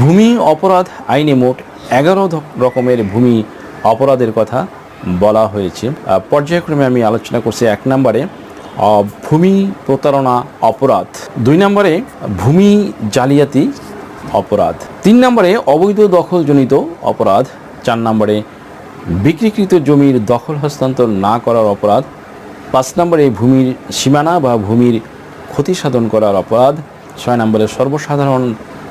ভূমি অপরাধ আইনে মোট এগারো রকমের ভূমি অপরাধের কথা বলা হয়েছে। পর্যায়ক্রমে আমি আলোচনা করছি এক নম্বরে ভূমি প্রতারণা অপরাধ। দুই নম্বরে, ভূমি জালিয়াতি অপরাধ। তিন নম্বরে, অবৈধ দখলজনিত অপরাধ। চার নম্বরে, বিক্রিকৃত জমির দখল হস্তান্তর না করার অপরাধ। পাঁচ নম্বরে, ভূমির সীমানা বা ভূমির ক্ষতি সাধন করার অপরাধ। ছয় নম্বরে, সর্বসাধারণ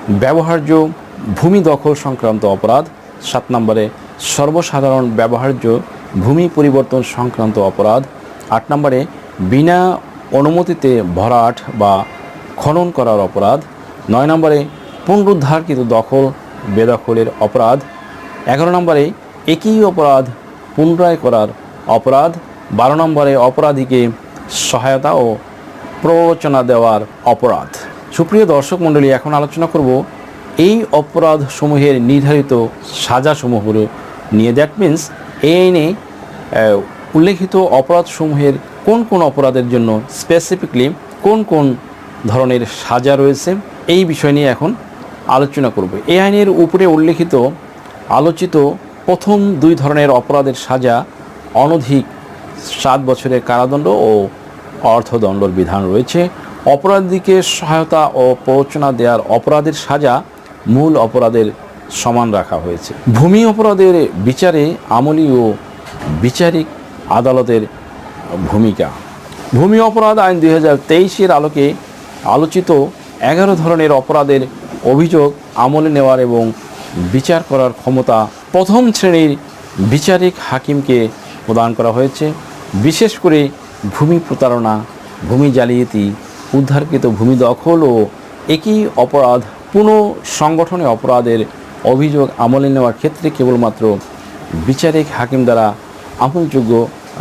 ব্যবহার্য ভূমি দখল সংক্রান্ত অপরাধ। সাত নম্বরে সর্বসাধারণ ব্যবহার্য ভূমি পরিবর্তন সংক্রান্ত অপরাধ। আট নম্বরে বিনা অনুমতিতে ভরাট বা খনন করার অপরাধ। নয় নম্বরে পুনরুদ্ধারকৃত দখল, বেদখলের অপরাধ। এগারো নম্বরে একই অপরাধ পুনরায় করার অপরাধ। বারো নম্বরে অপরাধীকে সহায়তা ও প্ররোচনা দেওয়ার অপরাধ। সুপ্রিয় দর্শক মণ্ডলী, এখন আলোচনা করব এই অপরাধ সমূহের নির্ধারিত সাজাসমূহগুলো নিয়ে। দ্যাট মিন্স এই আইনে উল্লেখিত অপরাধসমূহের কোন কোন অপরাধের জন্য স্পেসিফিকলি কোন কোন ধরনের সাজা রয়েছে, এই বিষয় নিয়ে এখন আলোচনা করব। এই আইনের উপরে উল্লেখিত, আলোচিত প্রথম দুই ধরনের অপরাধের সাজা অনধিক সাত বছরের কারাদণ্ড ও অর্থদণ্ডর বিধান রয়েছে। অপরাধীকে সহায়তা ও প্ররোচনা দেওয়ার অপরাধের সাজা মূল অপরাধের সমান রাখা হয়েছে। ভূমি অপরাধের বিচারে আমলি ও বিচারিক আদালতের ভূমিকা। ভূমি অপরাধ আইন দুই হাজার তেইশের আলোকে আলোচিত এগারো ধরনের অপরাধের অভিযোগ আমলে নেওয়ার এবং বিচার করার ক্ষমতা প্রথম শ্রেণির বিচারিক হাকিমকে প্রদান করা হয়েছে। বিশেষ করে ভূমি প্রতারণা, ভূমি জালিয়াতি উদ্ধারকৃত ভূমি দখল ও একই অপরাধ পুনঃ সংগঠনে অপরাধের অভিযোগ আমলে নেওয়ার ক্ষেত্রে কেবলমাত্র বিচারিক হাকিম দ্বারা আমলযোগ্য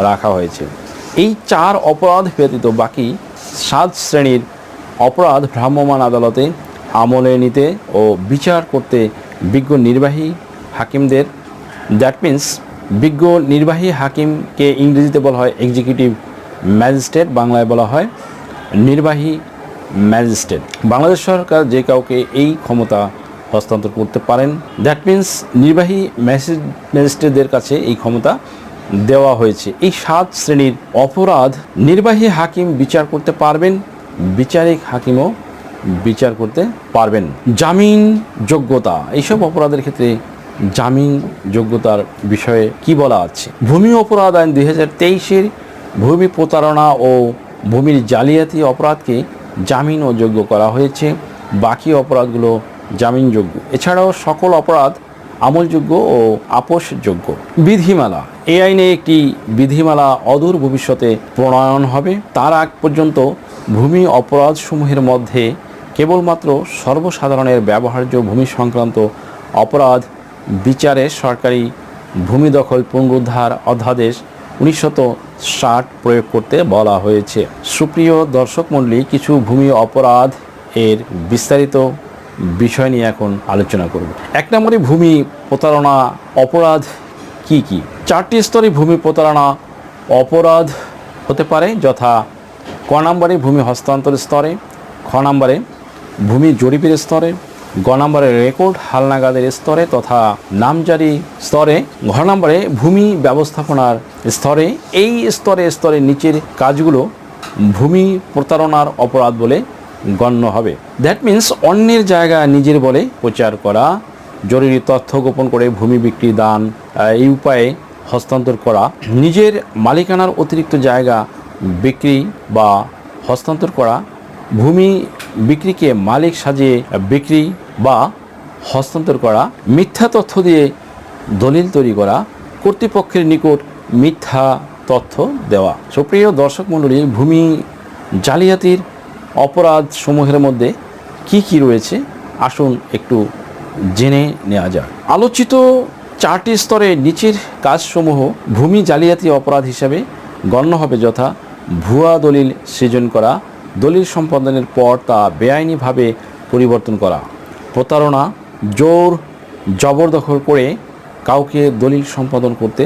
রাখা হয়েছে। এই চার অপরাধ ব্যতীত বাকি সাত শ্রেণির অপরাধ ভ্রাম্যমাণ আদালতে আমলে নিতে ও বিচার করতে বিজ্ঞ নির্বাহী হাকিমদের, দ্যাট মিন্স বিজ্ঞ নির্বাহী হাকিমকে ইংরেজিতে বলা হয় এক্সিকিউটিভ ম্যাজিস্ট্রেট, বাংলায় বলা হয় নির্বাহী ম্যাজিস্ট্রেট। বাংলাদেশ সরকার যে কাউকে এই ক্ষমতা হস্তান্তর করতে পারেন দ্যাট মিন্স নির্বাহী ম্যাজিস্ট্রেটদের কাছে এই ক্ষমতা দেওয়া হয়েছে। এই সাত শ্রেণির অপরাধ নির্বাহী হাকিম বিচার করতে পারবেন, বিচারিক হাকিমও বিচার করতে পারবেন। জামিন যোগ্যতা, এইসব অপরাধের ক্ষেত্রে জামিন যোগ্যতার বিষয়ে কি বলা আছে? ভূমি অপরাধ আইন দুই হাজার তেইশের ভূমি প্রতারণা ও ভূমির জালিয়াতি অপরাধকে জামিন যোগ্য করা হয়েছে। বাকি অপরাধগুলো জামিনযোগ্য। এছাড়াও সকল অপরাধ আমলযোগ্য ও আপোষযোগ্য। বিধিমালা। এই আইনে একটি বিধিমালা অদূর ভবিষ্যতে প্রণয়ন হবে। তার আগ পর্যন্ত ভূমি অপরাধসমূহের মধ্যে কেবলমাত্র সর্বসাধারণের ব্যবহার্য ভূমি সংক্রান্ত অপরাধ বিচারে সরকারি ভূমি দখল পুনরুদ্ধার অধ্যাদেশ উনিশশত ষাট প্রয়োগ করতে বলা হয়েছে। সুপ্রিয় দর্শক মণ্ডলী, কিছু ভূমি অপরাধ এর বিস্তারিত বিষয় নিয়ে এখন আলোচনা করব। এক নম্বরে ভূমি প্রতারণা অপরাধ কি কি? চারটি স্তরে ভূমি প্রতারণা অপরাধ হতে পারে যথা ক নম্বরে ভূমি হস্তান্তর স্তরে, খ নম্বরে ভূমি জরিপের স্তরে গ নম্বরে রেকর্ড হালনাগাদের স্তরে তথা নামজারি স্তরে ঘ নম্বরে ভূমি ব্যবস্থাপনার স্তরে, এই স্তরে স্তরে নিচের কাজগুলো ভূমি প্রতারণার অপরাধ বলে গণ্য হবে। দ্যাট মিন্স অন্যের জায়গা নিজের বলে প্রচার করা, জরুরি তথ্য গোপন করে ভূমি বিক্রি, দান এই উপায়ে হস্তান্তর করা, নিজের মালিকানার অতিরিক্ত জায়গা বিক্রি বা হস্তান্তর করা, ভূমি বিক্রিকে মালিক সাজিয়ে বিক্রি বা হস্তান্তর করা, মিথ্যা তথ্য দিয়ে দলিল তৈরি করা, কর্তৃপক্ষের নিকট মিথ্যা তথ্য দেওয়া। সুপ্রিয় দর্শক মণ্ডলী, ভূমি জালিয়াতির অপরাধ সমূহের মধ্যে কি কি রয়েছে? আসুন একটু জেনে নেওয়া যাক। আলোচিত চারটি স্তরে নিচের কাজসমূহ ভূমি জালিয়াতি অপরাধ হিসাবে গণ্য হবে যথা ভুয়া দলিল সৃজন করা, দলিল সম্পাদনের পর তা বেআইনিভাবে পরিবর্তন করা। প্রতারণা, জোর, জবরদখল করে কাউকে দলিল সম্পাদন করতে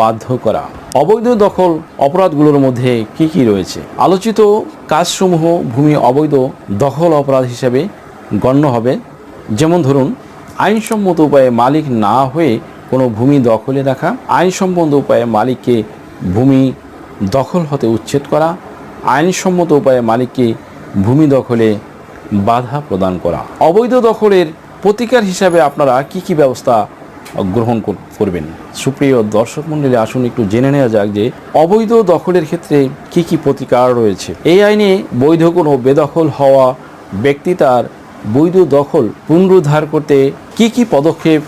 বাধ্য করা। অবৈধ দখল অপরাধগুলোর মধ্যে কি কি রয়েছে? আলোচিত কাজসমূহ ভূমি অবৈধ দখল অপরাধ হিসেবে গণ্য হবে। যেমন ধরুন, আইনসম্মত উপায়ে মালিক না হয়ে কোনো ভূমি দখলে রাখা, আইনসম্মত উপায়ে মালিককে ভূমি দখল হতে উচ্ছেদ করা, আইনসম্মত উপায়ে মালিককে ভূমি দখলে বাধা প্রদান করা। অবৈধ দখলের প্রতিকার হিসাবে আপনারা কি কি ব্যবস্থা গ্রহণ কর- করবেন? সুপ্রিয় দর্শক মণ্ডলী আসুন একটু জেনে নেওয়া যাক যে অবৈধ দখলের ক্ষেত্রে কি কি প্রতিকার রয়েছে। এই আইনে বৈধ কোনো বেদখল হওয়া ব্যক্তি তার বৈধ দখল পুনরুদ্ধার করতে কি কি পদক্ষেপ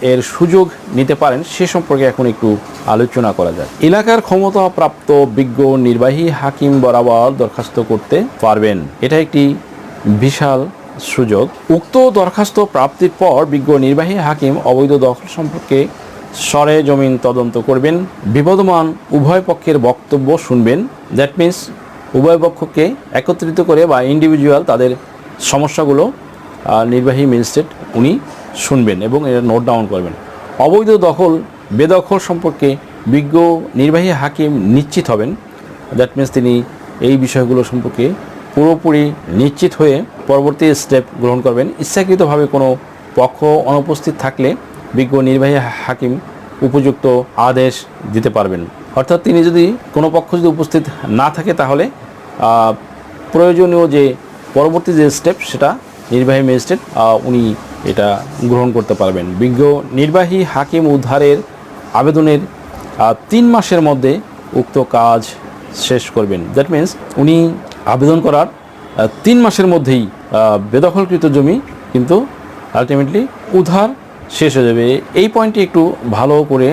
এর সুযোগ নিতে পারেন সে সম্পর্কে এখন একটু আলোচনা করা যায় এলাকার ক্ষমতাপ্রাপ্ত বিজ্ঞ নির্বাহী হাকিম বরাবর দরখাস্ত করতে পারবেন। এটা একটি বিশাল সুযোগ। উক্ত দরখাস্ত প্রাপ্তির পর বিজ্ঞ নির্বাহী হাকিম অবৈধ দখল সম্পর্কে সরে জমিন তদন্ত করবেন। বিবদমান উভয় পক্ষের বক্তব্য শুনবেন। দ্যাট মিন্স উভয় পক্ষকে একত্রিত করে বা ইন্ডিভিজুয়াল তাদের সমস্যাগুলো নির্বাহী ম্যাজিস্ট্রেট উনি শুনবেন এবং এটা নোট ডাউন করবেন। অবৈধ দখল, বেদখল সম্পর্কে বিজ্ঞ নির্বাহী হাকিম নিশ্চিত হবেন। দ্যাট মিন্স তিনি এই বিষয়গুলো সম্পর্কে পুরোপুরি নিশ্চিত হয়ে পরবর্তী স্টেপ গ্রহণ করবেন। ইচ্ছাকৃতভাবে কোনো পক্ষ অনুপস্থিত থাকলে বিজ্ঞ নির্বাহী হাকিম উপযুক্ত আদেশ দিতে পারবেন। অর্থাৎ তিনি যদি কোনো পক্ষ যদি উপস্থিত না থাকে তাহলে প্রয়োজনীয় যে পরবর্তী যে স্টেপ সেটা নির্বাহী ম্যাজিস্ট্রেট উনি এটা গ্রহণ করতে পারবেন। বিজ্ঞ নির্বাহী হাকিম উদ্ধারের আবেদনের তিন মাসের মধ্যে উক্ত কাজ শেষ করবেন। দ্যাট মিন্স উনি আবেদন করার তিন মাসের মধ্যেই বেদখলকৃত জমি কিন্তু আলটিমেটলি উদ্ধার শেষ হয়ে যাবে। এই পয়েন্টটি একটু ভালো করে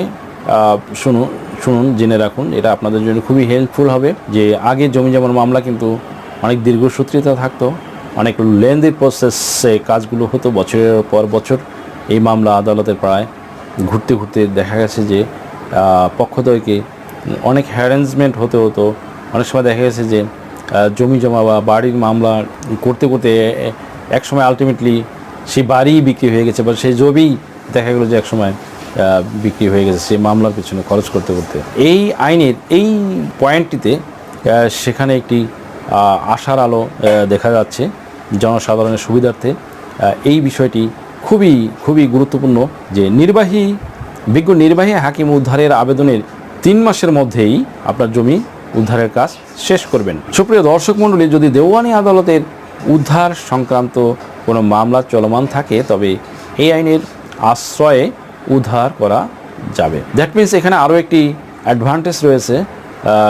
শুনুন শুনুন, জেনে রাখুন। এটা আপনাদের জন্য খুবই হেল্পফুল হবে যে আগে জমি যেমন মামলা কিন্তু অনেক দীর্ঘসূত্রিতা থাকতো, অনেক লেন্দি প্রসেসে কাজগুলো হতো বছরের পর বছর। এই মামলা আদালতের প্রায় ঘুরতে ঘুরতে দেখা গেছে যে পক্ষদ্বয়কে অনেক হ্যারেঞ্জমেন্ট হতে হতো। অনেক সময় দেখা গেছে যে জমি জমা বা বাড়ির মামলা করতে করতে, এ- এক সময় আলটিমেটলি সেই বাড়িই বিক্রি হয়ে গেছে, বা সেই জমি দেখা গেলো যে এক সময় বিক্রি হয়ে গেছে সেই মামলার পিছনে খরচ করতে করতে। এই আইনের, এই পয়েন্টটিতে সেখানে একটি আশার আলো দেখা যাচ্ছে জনসাধারণের সুবিধার্থে এই বিষয়টি খুবই খুবই গুরুত্বপূর্ণ যে নির্বাহী, বিজ্ঞ নির্বাহী হাকিম উদ্ধারের আবেদনের তিন মাসের মধ্যেই আপনার জমি উদ্ধারের কাজ শেষ করবেন। সুপ্রিয় দর্শক মণ্ডলী, যদি দেওয়ানি আদালতের উদ্ধার সংক্রান্ত কোনো মামলা চলমান থাকে, তবে এই আইনের আশ্রয়ে উদ্ধার করা যাবে। দ্যাট মিন্স এখানে আরও একটি অ্যাডভান্টেজ রয়েছে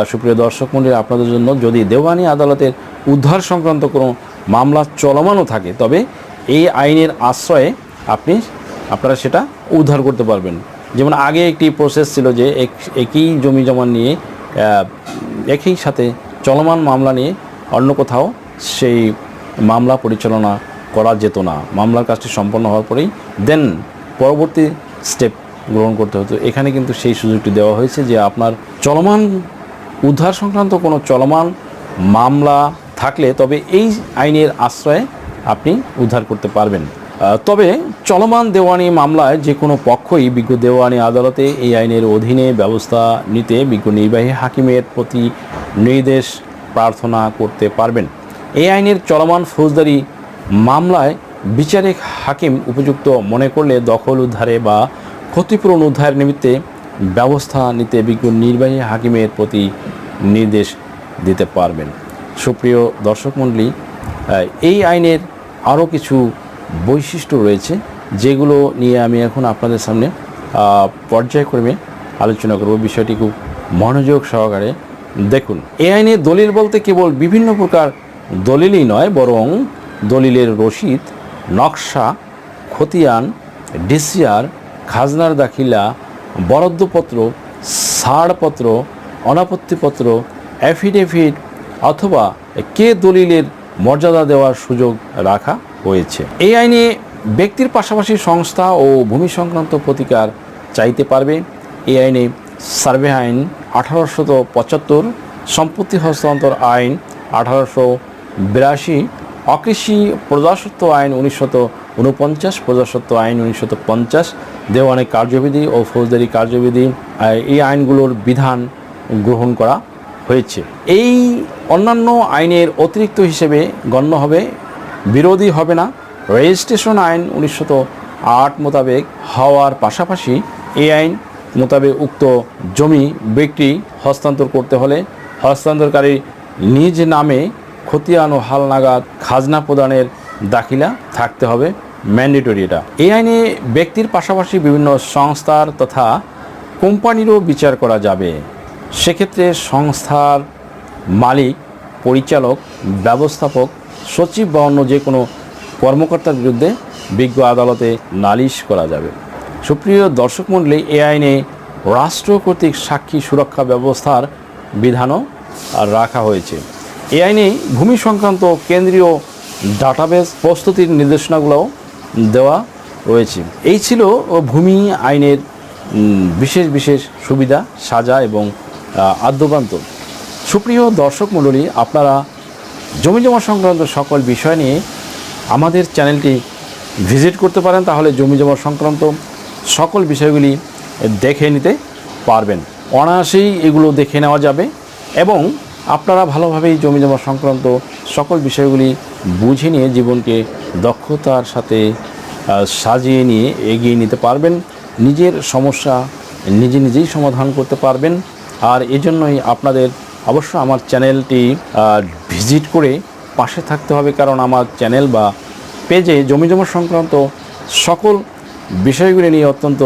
সুপ্রিয় দর্শক মন্ডলী আপনাদের জন্য। যদি দেওয়ানি আদালতের উদ্ধার সংক্রান্ত কোনো মামলা চলমানও থাকে, তবে এই আইনের আশ্রয়ে আপনি, আপনারা সেটা উদ্ধার করতে পারবেন। যেমন আগে একটি প্রসেস ছিল যে এক- একই জমি জমা নিয়ে একই সাথে চলমান মামলা নিয়ে অন্য কোথাও সেই মামলা পরিচালনা করা যেত না। মামলার কাজটি সম্পন্ন হওয়ার পরেই দেন পরবর্তী স্টেপ গ্রহণ করতে হতো। এখানে কিন্তু সেই সুযোগটি দেওয়া হয়েছে যে আপনার চলমান উদ্ধার সংক্রান্ত কোনো চলমান মামলা থাকলে তবে এই আইনের আশ্রয়ে আপনি উদ্ধার করতে পারবেন। তবে চলমান দেওয়ানি মামলায় যে কোনো পক্ষই বিজ্ঞ দেওয়ানি আদালতে এই আইনের অধীনে ব্যবস্থা নিতে বিজ্ঞ নির্বাহী হাকিমের প্রতি নির্দেশ প্রার্থনা করতে পারবেন। এই আইনের চলমান ফৌজদারি মামলায় বিচারিক হাকিম উপযুক্ত মনে করলে দখল উদ্ধারে বা ক্ষতিপূরণ উদ্ধার নিমিত্তে ব্যবস্থা নিতে বিজ্ঞ নির্বাহী হাকিমের প্রতি নির্দেশ দিতে পারবেন। সুপ্রিয় দর্শক মণ্ডলী এই আইনের আরও কিছু বৈশিষ্ট্য রয়েছে যেগুলো নিয়ে আমি এখন আপনাদের সামনে পর্যায়ক্রমে আলোচনা করব। বিষয়টি খুব মনোযোগ সহকারে দেখুন। এ আইনে দলিল বলতে কেবল বিভিন্ন প্রকার দলিলই নয়, বরং দলিলের রসিদ, নকশা, খতিয়ান, ডিসিআর, খাজনার দাখিলা, বরাদ্দপত্র, ছাড়পত্র, অনাপত্তিপত্র অ্যাফিডেভিট অথবা কে দলিলের মর্যাদা দেওয়ার সুযোগ রাখা হয়েছে। এই আইনে ব্যক্তির পাশাপাশি সংস্থা ও ভূমি সংক্রান্ত প্রতিকার চাইতে পারবে। এই আইনে সার্ভে আইন আঠারোশত পঁচাত্তর, সম্পত্তি হস্তান্তর আইন আঠারোশো বিরাশি, অকৃষি প্রজাসত্ব আইন উনিশশত উনপঞ্চাশ প্রজাসত্ব আইন উনিশশত পঞ্চাশ, দেওয়ানি কার্যবিধি ও ফৌজদারি কার্যবিধি, এই আইনগুলোর বিধান গ্রহণ করা হয়েছে। এই অন্যান্য আইনের অতিরিক্ত হিসেবে গণ্য হবে, বিরোধী হবে না। রেজিস্ট্রেশন আইন উনিশশো আট মোতাবেক হওয়ার পাশাপাশি এই আইন মোতাবেক উক্ত জমি বিক্রি হস্তান্তর করতে হলে হস্তান্তরকারী নিজ নামে খতিয়ান ও হালনাগাদ খাজনা প্রদানের দাখিলা থাকতে হবে ম্যান্ডেটরি এটা। এই আইনে ব্যক্তির পাশাপাশি বিভিন্ন সংস্থার তথা কোম্পানিরও বিচার করা যাবে। সেক্ষেত্রে সংস্থার মালিক, পরিচালক, ব্যবস্থাপক, সচিব বা অন্য যে কোনো কর্মকর্তার বিরুদ্ধে বিজ্ঞ আদালতে নালিশ করা যাবে। সুপ্রিয় দর্শক মণ্ডলী, এ আইনে রাষ্ট্র কর্তৃক সাক্ষী সুরক্ষা ব্যবস্থার বিধানও রাখা হয়েছে। এ আইনে ভূমি সংক্রান্ত কেন্দ্রীয় ডাটাবেস প্রস্তুতির নির্দেশনাগুলোও দেওয়া রয়েছে। এই ছিল ভূমি আইনের বিশেষ বিশেষ সুবিধা, সাজা এবং আহ, আদ্যপ্রান্ত সুপ্রিয় দর্শক মণ্ডলী আপনারা জমি জমা সংক্রান্ত সকল বিষয় নিয়ে আমাদের চ্যানেলটি ভিজিট করতে পারেন তাহলে জমি জমা সংক্রান্ত সকল বিষয়গুলি দেখে নিতে পারবেন। অনায়াসেই এগুলো দেখে নেওয়া যাবে এবং আপনারা ভালোভাবেই জমি জমা সংক্রান্ত সকল বিষয়গুলি বুঝে নিয়ে জীবনকে দক্ষতার সাথে সাজিয়ে নিয়ে এগিয়ে নিতে পারবেন। নিজের সমস্যা নিজে নিজেই সমাধান করতে পারবেন। আর এজন্যই আপনাদের অবশ্য আমার চ্যানেলটি ভিজিট করে পাশে থাকতে হবে, কারণ আমার চ্যানেল বা পেজে জমি জমা সংক্রান্ত সকল বিষয়গুলি নিয়ে অত্যন্ত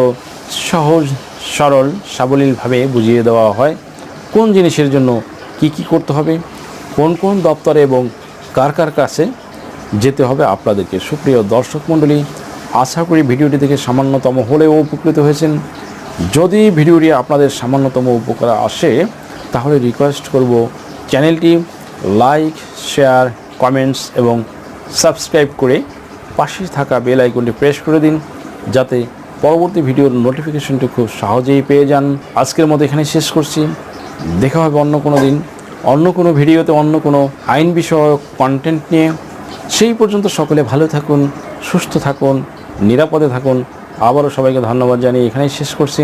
সহজ, সরল, সাবলীলভাবে বুঝিয়ে দেওয়া হয়। কোন জিনিসের জন্য কি কি করতে হবে, কোন কোন দপ্তরে এবং কার কার কাছে যেতে হবে আপনাদেরকে। সুপ্রিয় দর্শক মণ্ডলী, আশা করি ভিডিওটি থেকে সামান্যতম হলেও উপকৃত হয়েছেন। যদি ভিডিওটি আপনাদের সামান্যতম উপকার আসে, তাহলে রিকোয়েস্ট করব চ্যানেলটি লাইক শেয়ার কমেন্টস এবং সাবস্ক্রাইব করে পাশে থাকা বেল আইকনটি প্রেস করে দিন, যাতে পরবর্তী ভিডিওর নোটিফিকেশনটি খুব সহজেই পেয়ে যান। আজকের মতো এখানে শেষ করছি। দেখা হবে অন্য কোনো দিন, অন্য কোনো ভিডিওতে, অন্য কোনো আইন বিষয়ক কন্টেন্ট নিয়ে। সেই পর্যন্ত সকলে ভালো থাকুন, সুস্থ থাকুন, নিরাপদে থাকুন। আবারও সবাইকে ধন্যবাদ জানিয়ে এখানেই শেষ করছি।